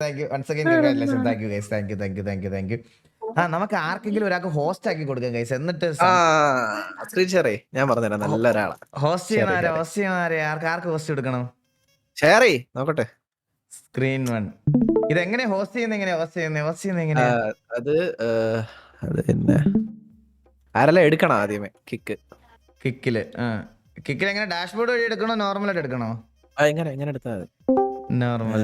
Thank you once again congratulation thank you guys thank you thank you thank you thank you ആ നമുക്ക് ആർക്കെങ്കിലും ഒരാൾക്ക് host ആക്കി കൊടുക്കാം ഗൈസ് എന്നിട്ട് ഷെയർ ഞാൻ പറഞ്ഞുതരാം. നല്ല ഒരാളാ. ഹോസ്റ്റ് ചെയ്യണ ആരാ. ഹോസ്റ്റ് ചെയ്യണ ആരാ ആർക്ക് ആർക്ക് ഹോസ്റ്റ് കൊടുക്കണം? ഷെയർ ചെയ് നോക്കട്ടെ. സ്ക്രീൻ വൺ ഇതെങ്ങനെ ഹോസ്റ്റ് ചെയ്യുന്ന എങ്ങനെ ഹോസ്റ്റ് ചെയ്യുന്ന ഹോസ്റ്റ് ചെയ്യുന്ന എങ്ങനെ അത് അത് പിന്നെ ആരെല്ലാം എടുക്കണം ആദ്യമേ? കിക്ക് കിക്കിൽ ആ. കിക്കിൽ എങ്ങനെ ഡാഷ്ബോർഡ് വഴി എടുക്കണോ നോർമൽ ആയിട്ട് എടുക്കണോ? എങ്ങനെ എങ്ങനെ എടുത്താൽ മതി. നോർമൽ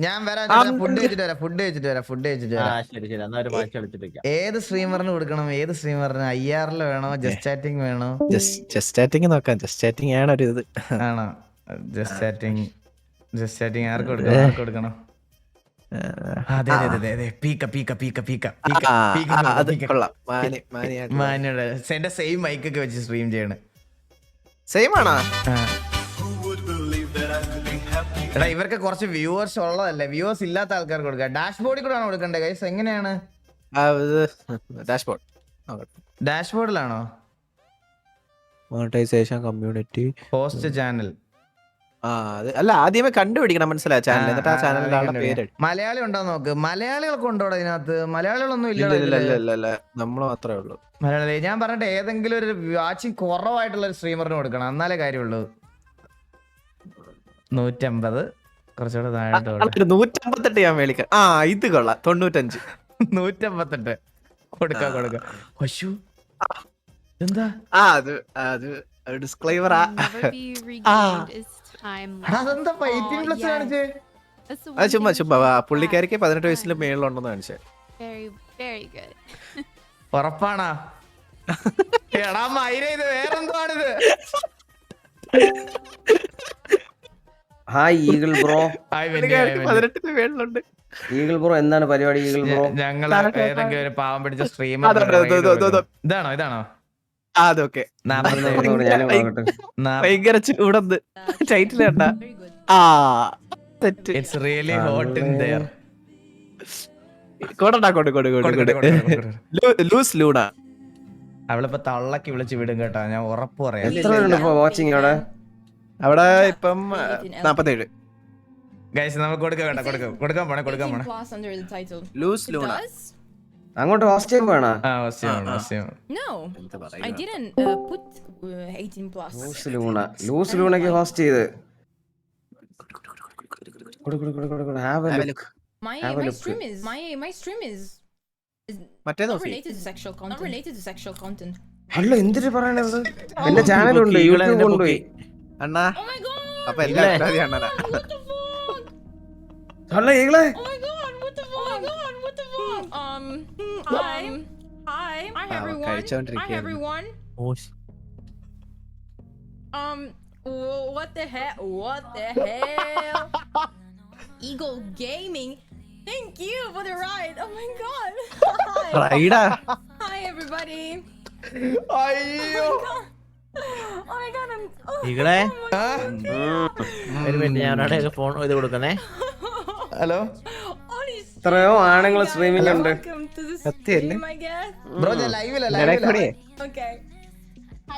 ഞാൻ വരാം ഫുഡ് വെച്ചിട്ട് കഴിച്ചിട്ട് വരാം ഫുഡ് കഴിച്ചിട്ട് വരാം ഫുഡ് കഴിച്ചിട്ട് ആ വരാം ഏത് സ്ട്രീമറിന് കൊടുക്കണം? ഏത് സ്ട്രീമറിന് ഐ ആറിൽ വേണോ? ജസ്റ്റ് ചാറ്റിംഗ് വേണോ? ജസ്റ്റ് ജസ്റ്റ് ചാറ്റിംഗ് നോക്കാം. ജസ്റ്റ് ചാറ്റിംഗ് ആണ് ഒരു ഇത്. ആണോ? ജസ്റ്റ് ചാറ്റിംഗ് ജസ്റ്റ് ചാറ്റിംഗ് ആർക്ക് കൊടുക്കണം? ആർക്ക് കൊടുക്കണം? ആ, അതെ അതെ അതെ അതെ. പീക്ക പീക്ക പീക്ക പീക്ക. പീക്ക പീക്ക ആ, കൊടുക്ക്, അത് പീക്ക. കൊള്ളാം. മാനി മാനിയായിട്ട് മാന്യയുടെ എന്റെ സെയിം മൈക്കൊക്കെ വെച്ച് സ്ട്രീം ചെയ്യണേ. സെയിം ആണോ? എടാ ഇവർക്ക് കുറച്ച് വ്യൂവേഴ്സ് ഉള്ളതല്ലേ? വ്യൂവേഴ്സ് ഇല്ലാത്ത ആൾക്കാർക്ക് കൊടുക്കുക ഡാഷ്ബോർഡിൽ കൂടെ ആണോ കൊടുക്കണ്ടേ ഗൈസ് എങ്ങനെയാണ്? ഡാഷ്ബോർഡ് ഡാഷ്ബോർഡിലാണോ മോണിറ്റൈസേഷൻ കമ്മ്യൂണിറ്റി ഹോസ്റ്റ് ചാനൽ ആ അല്ല ആദ്യമേ കണ്ടുപിടിക്കണം മനസ്സിലായ? ചാനൽ എന്നിട്ട് ആ ചാനലിന്റെ ആളുടെ പേര് മലയാളി ഉണ്ടോ നോക്ക്. മലയാളികളൊക്കെ ഉണ്ടോ ഇതിനകത്ത്? മലയാളികളൊന്നും ഇല്ല ഇല്ല ഇല്ല ഇല്ല ഇല്ല ഇല്ല. നമ്മൾ മാത്രമേ ഉള്ളൂ. മലയാളി ഞാൻ പറഞ്ഞിട്ട് ഏതെങ്കിലും ഒരു വാച്ചിങ് കുറവായിട്ടുള്ള ഒരു സ്ട്രീമറിന് കൊടുക്കണം. എന്നാലേ കാര്യമുള്ളൂ. നൂറ്റമ്പത്. കുറച്ചുകൂടെ താഴെ നൂറ്റമ്പത്തെട്ട് ഞാൻ മേളിക്കാം ആ ഇത് കൊള്ളാം. തൊണ്ണൂറ്റഞ്ച്. നൂറ്റമ്പത്തെട്ട്. കൊടുക്കാം കൊടുക്കാം. പശു എന്താ ആ അത് അത് ഡിസ്ക്ലൈമർ ആ. അതെന്താ. Eighteen plus. കാണിച്ചേ? അത് ചുമ്മാ ചുമ്മാ ആ, പുള്ളിക്കാരിക്ക്. പതിനെട്ട് വയസ്സിൽ മേളിലുണ്ടെന്ന് കാണിച്ചേ. Very, very good. ഉറപ്പാണാ? എടാ മൈര ഇത് വേറെന്താണിത് ഹായ് ഈഗിൾ ബ്രോ. പതിനെട്ടിന് മേളിലുണ്ട്. ഈഗിൾ ബ്രോ എന്താണ് പരിപാടി ഈഗിൾ ബ്രോ ഞങ്ങൾ ഞങ്ങൾ ഏതെങ്കിലും ഒരു പാവം പിടിച്ച സ്ട്രീമർ. ഇതാണോ ഇതാണോ? അതൊക്കെ ഭയങ്കര ചൂടന്ന് ടൈറ്റിൽ കണ്ട Very good. ആ തെറ്റ്. It's really hot in there കൊടുണ്ടാ ലൂസ് ലൂണ. അവളിപ്പോ തള്ളക്കി വിളിച്ച് വിടും കേട്ടോ. ഞാൻ ഉറപ്പ് പറയാം. എത്ര വാച്ചിങ് അവിടെ? അവിടെ ഇപ്പം നാപ്പത്തേഴ്. ഗൈസ് നമുക്ക് കൊടുക്കാം കൊടുക്കാം. കൊടുക്കാൻ പോണേ കൊടുക്കാൻ പോണേ. ലൂസ് ലൂണ അങ്ങോട്ട് ഓസ്റ്റിയം വേണോ ആ ഓസ്റ്റിയം വേണോ no I didn't put 18 plus loose Luna loose ലൂണയ്ക്ക് ഹോസ്റ്റ് ചെയ്ത്. കൊടു കൊടു കൊടു have my my stream is my my stream is മറ്റേ ദോസി related to related to sexual content hello എന്തിരി പറയണേ എന്റെ ചാനൽ ഉണ്ട് യൂട്യൂബ് ഉണ്ട് അണ്ണാ Oh my god! അപ്പൊ എല്ലാവരും ആദ്യം അണ്ണനാ What the fuck? അല്ല ഈകളെ Oh my god! What the fuck? Oh my god! What the fuck? Um. Hi. Hi. Hi Ah, everyone. Hi കഴിച്ചോണ്ടിരിക്കുകയായിരുന്നു. everyone. Um. wh- What the hell? What the hell? Eagle Gaming. Thank you for the ride. Oh my god. Hi. റൈഡാ Hi everybody. അയ്യോ Oh my god. Oh? ഒരു minute ഞാൻ ഒരാളെ phone ഇത് കൊടുക്കണേ hello എത്രയോ ആണുങ്ങൾ streaming ഉണ്ട്. I guess. Bro ഞാൻ.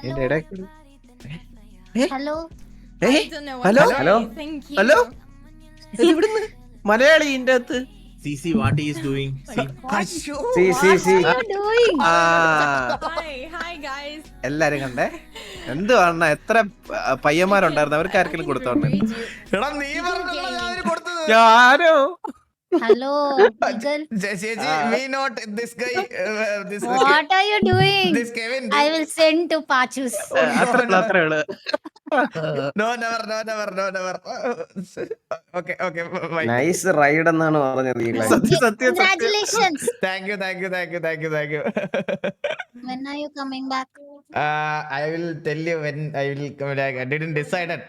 എന്റെ ഹലോ you. ഹലോ ഇത് ഇവിടുന്ന്? മലയാളി ഇന്റെ അകത്ത് see see what is doing see see see. What are you doing? ആ. Hi. Hi എല്ലാരും കണ്ടേ? എന്ത് പറഞ്ഞ എത്ര പയ്യന്മാരുണ്ടായിരുന്നു? അവർക്ക് ആർക്കെങ്കിലും കൊടുത്തോണ്ട് ഞാനോ? ഹലോ. ചേച്ചി me not this guy this what are you doing? This Kevin I will send to പാച്ചൂസ് അത്രേ അത്രേ ഉള്ളൂ. No never no never no never okay okay bye nice ride എന്നാണ് പറഞ്ഞത് ഈ സത്യം സത്യം സത്യം Congratulations. Thank you thank you thank When are you coming back? Uh, I will tell you when I will come back. I didn't decided.